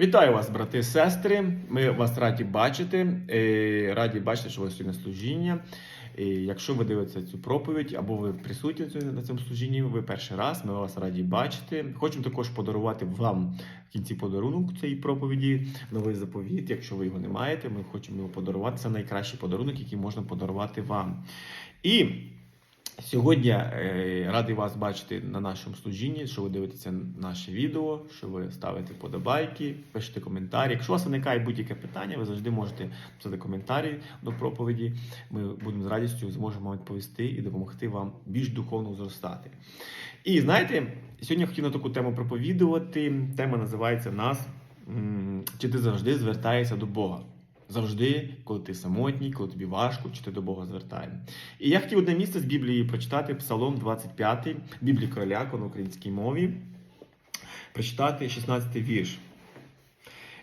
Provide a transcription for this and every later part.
Вітаю вас, брати і сестри. Ми вас раді бачити. Е, Раді бачити, що ви сьогодні служіння. І якщо ви дивитеся цю проповідь або ви присутні на цьому служінні, ви перший раз, ми вас раді бачити. Хочемо також подарувати вам в кінці подарунок цієї проповіді, новий заповіт. Якщо ви його не маєте, ми хочемо його подарувати. Це найкращий подарунок, який можна подарувати вам. І Сьогодні е, радий вас бачити на нашому служінні, що ви дивитеся наше відео, що ви ставите подобайки, пишете коментарі. Якщо у вас виникає будь-яке питання, ви завжди можете писати коментарі до проповіді. Ми будемо з радістю зможемо відповісти і допомогти вам більш духовно зростати. І знаєте, сьогодні я хотів на таку тему проповідувати. Тема називається нас Чи ти завжди звертаєшся до Бога? Завжди, коли ти самотній, коли тобі важко, чи ти до Бога звертаєш. І я хотів одне місце з Біблії прочитати Псалом 25, Біблії Короляко на українській мові. Прочитати 16 вірш.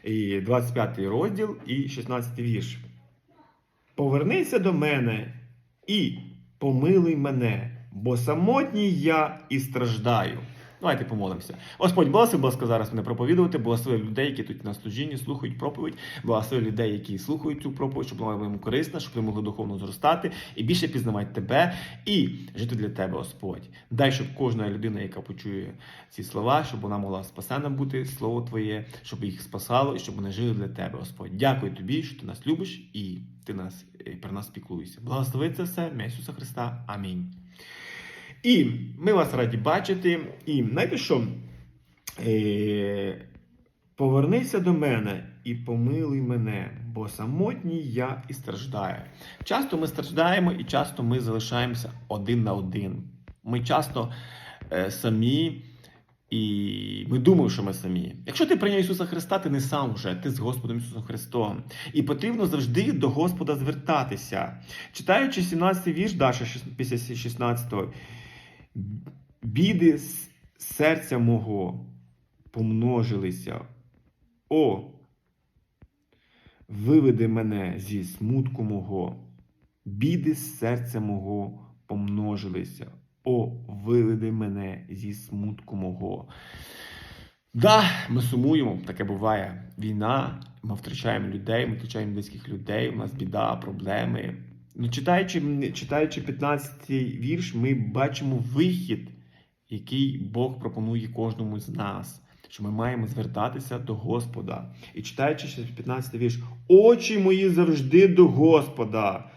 І 25 розділ і 16 вірш. Повернися до мене і помилуй мене, бо самотній я і страждаю. Давайте помолимося. Господь, благослови, будь ласка, зараз мене проповідувати, благослови людей, які тут на служінні слухають проповідь, благослови людей, які слухають цю проповідь, щоб вона їм корисна, щоб вони могли духовно зростати і більше пізнавати тебе і жити для тебе, Господь. Дай, щоб кожна людина, яка почує ці слова, щоб вона могла спасена бути, слово Твоє, щоб їх спасало і щоб вони жили для тебе, Господь. Дякую тобі, що ти нас любиш і ти нас е, про нас піклуєшся. Благослови це все, Ісуса Христа. Амінь. І ми вас раді бачити. І знаєте що? Е, Повернися до мене і помилуй мене, бо самотній я і страждаю. Часто ми страждаємо і часто ми залишаємося один на один. Ми часто е, самі, і ми думаємо, що ми самі. Якщо ти прийняв Ісуса Христа, ти не сам вже, ти з Господом Ісусом Христом. І потрібно завжди до Господа звертатися. Читаючи 17 вірш, далі після 16-го, біди серця мого помножилися. О, виведи мене зі смутку мого, біди з серця мого помножилися. О, виведи мене зі смутку мого. Да, ми сумуємо, таке буває. Війна, ми втрачаємо людей, ми втрачаємо близьких людей, у нас біда, проблеми. Читаючи, читаючи 15-й вірш, ми бачимо вихід, який Бог пропонує кожному з нас. Що ми маємо звертатися до Господа. І читаючи 15-й вірш, очі мої завжди до Господа,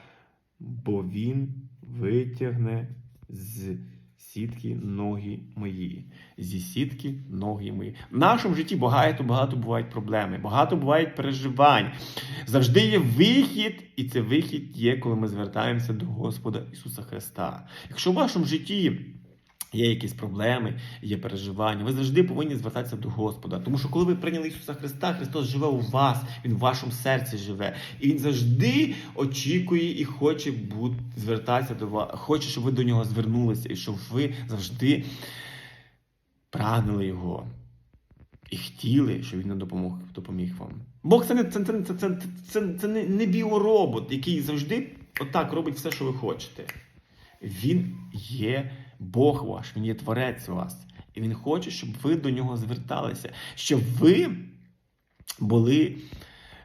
бо Він витягне з сітки ноги мої. Зі сітки ноги мої. В нашому житті багато багато бувають проблеми, багато бувають переживань. Завжди є вихід, і це вихід є, коли ми звертаємося до Господа Ісуса Христа. Якщо в вашому житті є якісь проблеми, є переживання, ви завжди повинні звертатися до Господа. Тому що коли ви прийняли Ісуса Христа, Христос живе у вас, Він в вашому серці живе. І Він завжди очікує і хоче бути, звертатися до вас, хоче, щоб ви до нього звернулися, і щоб ви завжди прагнули Його. І хотіли, щоб він допомог, допоміг вам. Бог це не це, це, це, це, це, не, не біоробот, який завжди отак робить все, що ви хочете. Він є Бог ваш, Він є Творець вас. І Він хоче, щоб ви до нього зверталися, щоб ви були,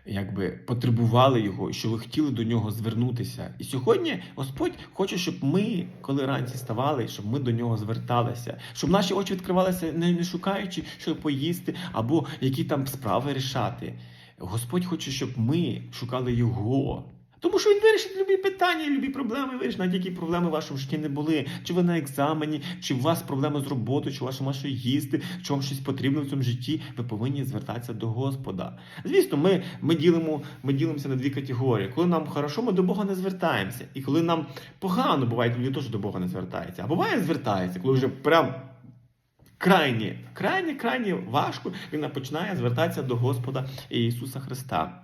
якби потребували його, і що ви хотіли до нього звернутися. І сьогодні Господь хоче, щоб ми, коли ранці ставали, щоб ми до нього зверталися, щоб наші очі відкривалися, не, не шукаючи, що поїсти або які там справи рішати. Господь хоче, щоб ми шукали Його. Тому що він вирішить любі питання, любі проблеми вирішить, навіть які проблеми в вашому житті не були. Чи ви на екзамені, чи у вас проблеми з роботою, чи у вас нема що їсти, чи вам щось потрібно в цьому житті, ви повинні звертатися до Господа. Звісно, ми, ми, ділимо, ми ділимося на дві категорії. Коли нам хорошо, ми до Бога не звертаємося. І коли нам погано, буває, люди теж до Бога не звертаються. А буває, звертається, коли вже прям. Крайні, крайні, крайні важко, він починає звертатися до Господа Ісуса Христа.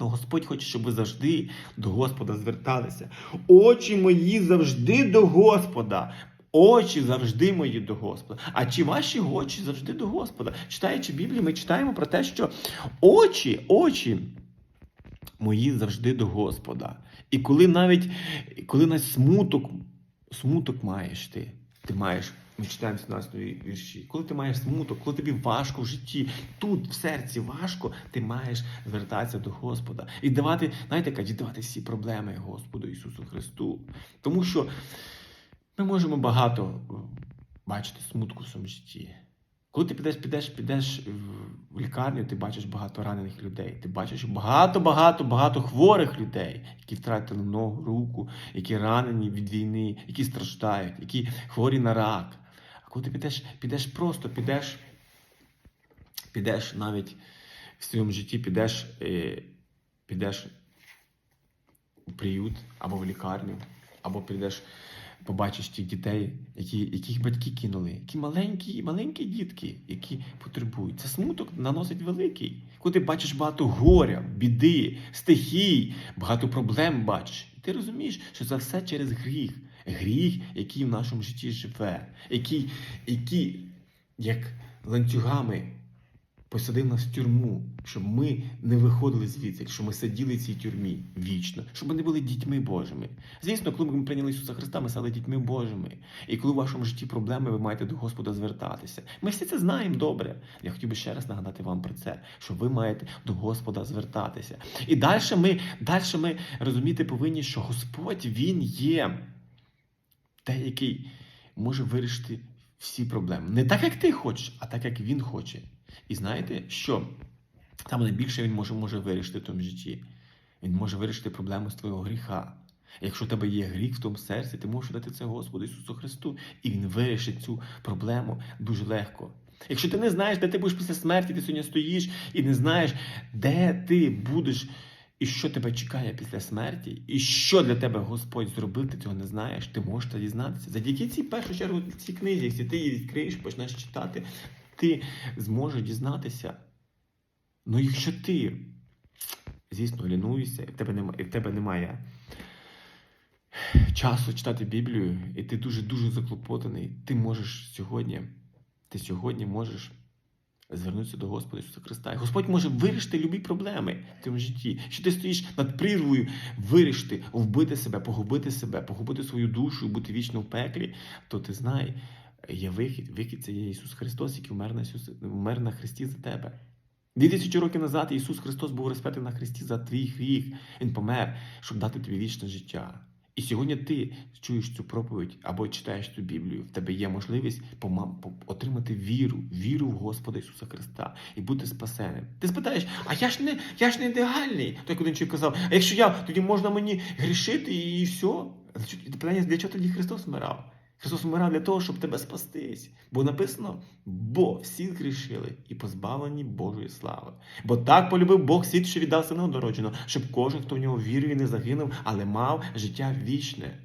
Ну, Господь хоче, щоб ви завжди до Господа зверталися. Очі мої завжди до Господа. Очі завжди мої до Господа. А чи ваші очі завжди до Господа? Читаючи Біблію, ми читаємо про те, що очі, очі мої завжди до Господа. І коли навіть коли на смуток, смуток маєш ти, ти маєш Ми читаємо 17 вірші. Коли ти маєш смуток, коли тобі важко в житті, тут в серці важко, ти маєш звертатися до Господа і давати, знаєте, як, віддавати всі проблеми Господу Ісусу Христу. Тому що ми можемо багато е, бачити смутку в своєму житті. Коли ти підеш, підеш, підеш в- лікарню, ти бачиш багато ранених людей. Ти бачиш багато, багато, багато хворих людей, які втратили ногу, руку, які ранені від війни, які страждають, які хворі на рак. Коли ти підеш, підеш просто, підеш, підеш навіть в своєму житті, підеш, е, підеш у приют або в лікарню, або підеш, побачиш тих дітей, які, яких батьки кинули, які маленькі, маленькі дітки, які потребують. Це смуток наносить великий. Коли ти бачиш багато горя, біди, стихій, багато проблем бачиш. І ти розумієш, що це все через гріх. Гріх, який в нашому житті живе, який, який як ланцюгами посадив нас в тюрму, щоб ми не виходили звідси, щоб ми сиділи в цій тюрмі вічно, щоб ми не були дітьми Божими. Звісно, коли ми прийняли Ісуса Христа, ми стали дітьми Божими. І коли в вашому житті проблеми, ви маєте до Господа звертатися. Ми всі це знаємо добре. Я хотів би ще раз нагадати вам про це, що ви маєте до Господа звертатися. І далі ми, далі ми розуміти повинні, що Господь Він є той, який може вирішити всі проблеми. Не так, як ти хочеш, а так, як він хоче. І знаєте, що там найбільше він може, може вирішити в тому житті. Він може вирішити проблему з твого гріха. Якщо в тебе є гріх в тому серці, ти можеш дати це Господу Ісусу Христу, і Він вирішить цю проблему дуже легко. Якщо ти не знаєш, де ти будеш після смерті, ти сьогодні стоїш і не знаєш, де ти будеш і що тебе чекає після смерті, і що для тебе Господь зробив, ти цього не знаєш, ти можеш це дізнатися. Завдяки цій першу чергу цій книзі, якщо ти її відкриєш, почнеш читати, ти зможеш дізнатися. Ну, якщо ти, звісно, лінуєшся, і в тебе немає, і в тебе немає часу читати Біблію, і ти дуже-дуже заклопотаний, ти можеш сьогодні, ти сьогодні можеш звернутися до Господа Ісуса Христа. І Господь може вирішити любі проблеми в твоєму житті. Що ти стоїш над прірвою, вирішити, вбити себе, погубити себе, погубити свою душу і бути вічно в пеклі, то ти знай, є вихід. Вихід це є Ісус Христос, який вмер на, Ісус, вмер на Христі за тебе. Дві тисячі років назад Ісус Христос був розп'ятий на Христі за твій гріх. Він помер, щоб дати тобі вічне життя. І сьогодні ти чуєш цю проповідь або читаєш цю Біблію. В тебе є можливість отримати віру, віру в Господа Ісуса Христа і бути спасеним. Ти спитаєш, а я ж не я ж не ідеальний. Той один чоловік казав, а якщо я, тоді можна мені грішити і все. Питання, для чого тоді Христос вмирав? Христос вмирав для того, щоб тебе спастись. Бо написано, бо всі згрішили і позбавлені Божої слави. Бо так полюбив Бог світ, що віддав сина однородженого, щоб кожен, хто в нього вірує, не загинув, але мав життя вічне.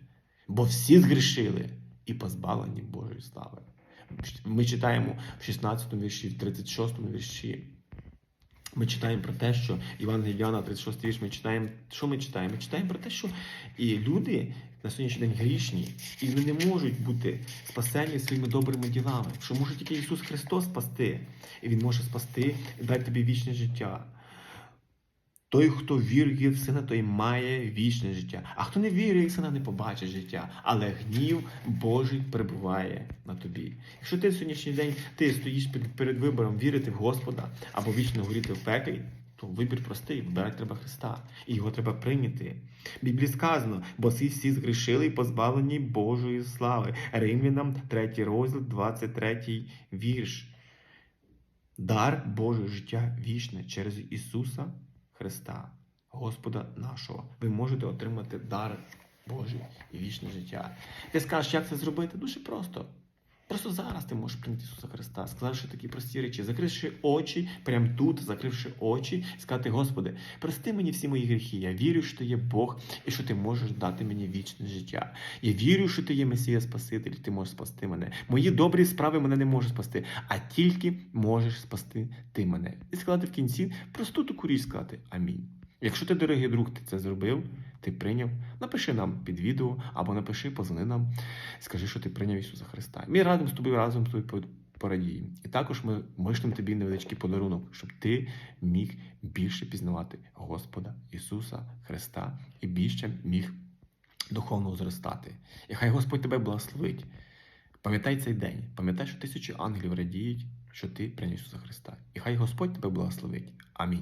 Бо всі згрішили і позбавлені Божої слави. Ми читаємо в 16 вірші, в 36 вірші. Ми читаємо про те, що Іван Гів'яна, 36 вірш, ми читаємо, що ми читаємо? Ми читаємо про те, що і люди на сьогоднішній день грішні, і вони не можуть бути спасені своїми добрими ділами, що може тільки Ісус Христос спасти, і Він може спасти і дати тобі вічне життя. Той, хто вірує в сина, той має вічне життя. А хто не вірує в сина, не побачить життя. Але гнів Божий перебуває на тобі. Якщо ти в сьогоднішній день ти стоїш перед, вибором вірити в Господа або вічно горіти в пеклі, то вибір простий, вибирати треба Христа, і його треба прийняти. В Біблії сказано, бо всі всі згрішили і позбавлені Божої слави. Римлянам 3 розділ, 23 вірш. Дар Божого життя вічне через Ісуса Христа, Господа нашого. Ви можете отримати дар Божий і вічне життя. Ти скажеш, як це зробити? Дуже просто. Просто зараз ти можеш прийняти Ісуса Христа, сказавши такі прості речі, закривши очі, прямо тут, закривши очі, сказати, Господи, прости мені всі мої гріхи. Я вірю, що ти є Бог і що ти можеш дати мені вічне життя. Я вірю, що ти є Месія Спаситель, ти можеш спасти мене. Мої добрі справи мене не можуть спасти, а тільки можеш спасти ти мене. І сказати в кінці просту таку річ сказати Амінь. Якщо ти, дорогий друг, ти це зробив, ти прийняв, напиши нам під відео або напиши, позвони нам, скажи, що ти прийняв Ісуса Христа. Ми разом з тобою разом з тобою порадіємо. І також ми вишлемо тобі невеличкий подарунок, щоб ти міг більше пізнавати Господа Ісуса Христа і більше міг духовно зростати. І хай Господь тебе благословить. Пам'ятай цей день, пам'ятай, що тисячі ангелів радіють, що ти прийняв Ісуса Христа. І хай Господь тебе благословить. Амінь.